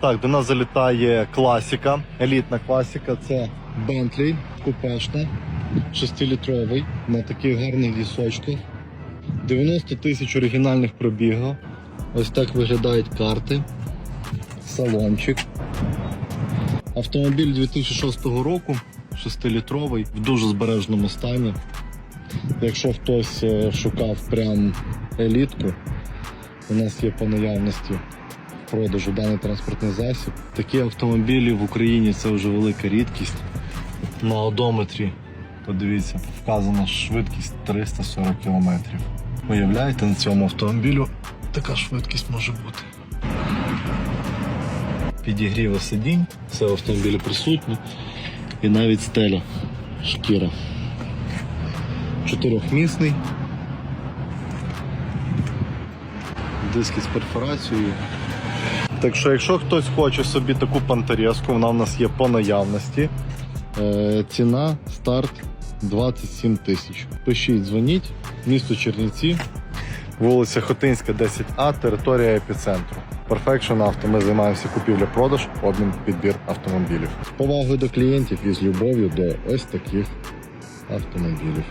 Так, до нас залітає класика, елітна класика. Це Bentley купешна, 6-літровий на таких гарних дісочках. 90 тисяч оригінальних пробігів. Ось так виглядають карти. Салончик. Автомобіль 2006 року, 6-літровий, в дуже збережному стані. Якщо хтось е, шукав прям елітку, у нас є по наявності продажу даний транспортний засіб. Такі автомобілі в Україні це вже велика рідкість. На одометрі, подивіться, вказана швидкість 340 км. Уявляєте, на цьому автомобілю така швидкість може бути. Підігріва сидінь, все в автомобілі присутнє. І навіть стеля шкіра. Чотирьохмісний. Диски з перфорацією. Так що, якщо хтось хоче собі таку пантереску, вона в нас є по наявності. Е, ціна старт 27 тисяч. Пишіть, дзвоніть, місто Чернівці, вулиця Хотинська, 10А, територія епіцентру. Perfection Auto. Ми займаємося купівля-продаж, обмін, підбір автомобілів. З повагою до клієнтів і з любов'ю до ось таких автомобілів.